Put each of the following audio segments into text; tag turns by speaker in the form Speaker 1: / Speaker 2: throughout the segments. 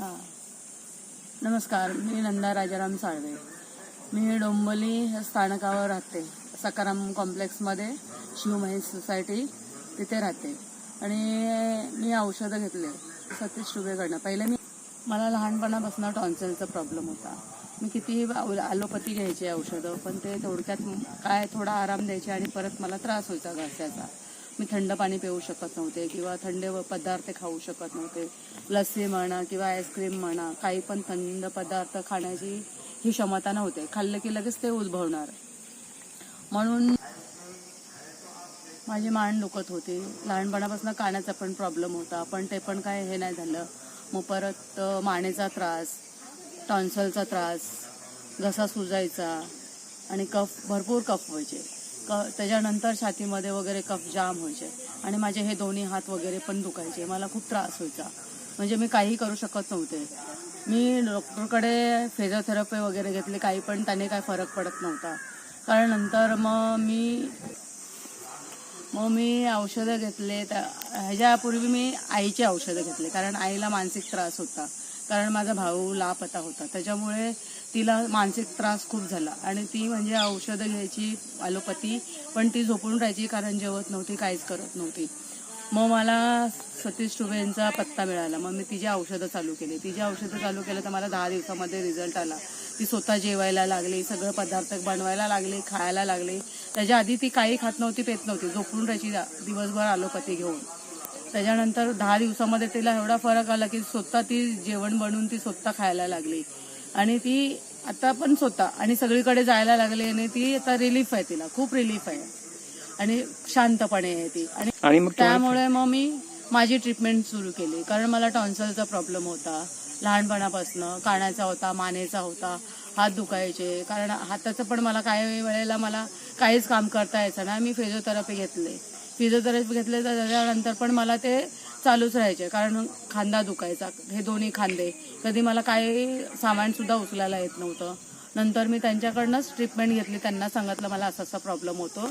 Speaker 1: हां. नमस्कार मी नंदा राजाराम साळवे. मी डोंबोली स्थानकावर राहते. सकाराम कॉम्प्लेक्समध्ये शिवमहेश सोसायटी तिथे राहते. आणि मी औषधं घेतले सतीश शुभेकडनं पहिले मी मला लहानपणापासून टॉन्सिलचा प्रॉब्लेम होता. मी कितीही ॲलोपॅथी घ्यायची औषधं पण ते थोडक्यात काय थोडा आराम द्यायचे आणि परत मला त्रास व्हायचा घासाचा मी थंड पाणी पिऊ शकत नव्हते किंवा थंड पदार्थ खाऊ शकत नव्हते. लस्सी म्हणा किंवा आईस्क्रीम म्हणा काही पण थंड पदार्थ खाण्याची ही क्षमता नव्हते. खाल्लं की लगेच ते उद्भवणार. म्हणून माझी मान दुखत होती. लहानपणापासून कानाचा पण प्रॉब्लेम होता. पण ते पण काय हे नाही झालं. मग परत मानेचा त्रास टॉन्सलचा त्रास घसा सुजायचा आणि कफ भरपूर कफ व्हायचे. क त्याच्यानंतर छातीमध्ये वगैरे कफ जाम व्हायचे. आणि माझे हे दोन्ही हात वगैरे पण दुखायचे. मला खूप त्रास व्हायचा. म्हणजे मी काही करू शकत नव्हते. मी डॉक्टरकडे फिजिओथेरपी वगैरे घेतली. काही पण त्याने काही फरक पडत नव्हता. कारण नंतर मग मी मग मी औषधं घेतले. त्या ह्याच्यापूर्वी मी आईचे औषधं घेतले. कारण आईला मानसिक त्रास होता. कारण माझा भाऊ लापता होता. त्याच्यामुळे तिला मानसिक त्रास खूप झाला. आणि ती म्हणजे औषधं घ्यायची ॲलोपॅथी पण ती झोपून राहायची कारण जेवत नव्हती काहीच करत नव्हती. मग मला सतीश टुबे यांचा पत्ता मिळाला. मग मी तिची औषधं चालू केली. तिची औषधं चालू केलं तर मला दहा दिवसामध्ये रिझल्ट आला. ती स्वतः जेवायला लागली सगळं पदार्थ बनवायला लागली खायला लागली. त्याच्या आधी ती काही खात नव्हती पेत नव्हती. झोपून राहायची दिवसभर आलोपती घेऊन. त्याच्यानंतर दहा दिवसामध्ये तिला एवढा फरक आला की स्वतः ती जेवण बनवून ती स्वतः खायला लागली. आणि ती आता पण स्वतः आणि सगळीकडे जायला लागली आणि ती आता रिलीफ आहे तिला खूप रिलीफ आहे. आणि शांतपणे आहे ती. आणि त्यामुळे मग मी माझी ट्रीटमेंट सुरू केली. कारण मला टॉन्सलचा प्रॉब्लेम होता. लहानपणापासनं कानाचा होता मानेचा होता हात दुखायचे. कारण हाताचं पण मला काही वेळेला मला काहीच काम करता यायचं ना मी फिजिओथेरपी घेतले. फिजिओथेरपी घेतले तर त्याच्यानंतर पण मला ते चालूच राहायचे. कारण खांदा दुखायचा. हे दोन्ही खांदे. कधी मला काही सामानसुद्धा उचलायला येत नव्हतं. नंतर मी त्यांच्याकडनंच ट्रीटमेंट घेतली. त्यांना सांगितलं मला असा असा प्रॉब्लेम होतो.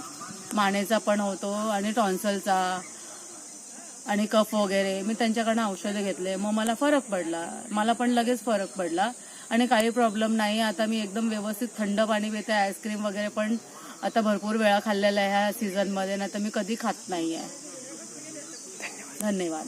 Speaker 1: मानेचा पण होतो आणि टॉन्सलचा आणि कफ वगैरे. मी त्यांच्याकडनं औषधं घेतले. मग मला फरक पडला. मला पण लगेच फरक पडला. आणि काही प्रॉब्लेम नाही. आता मी एकदम व्यवस्थित थंड पाणी पिते. आईस्क्रीम वगैरे पण आता भरपूर वेळा खाल्लेला आहे ह्या सीझनमध्ये ना तर मी कधी खात नाही आहे धन्यवाद.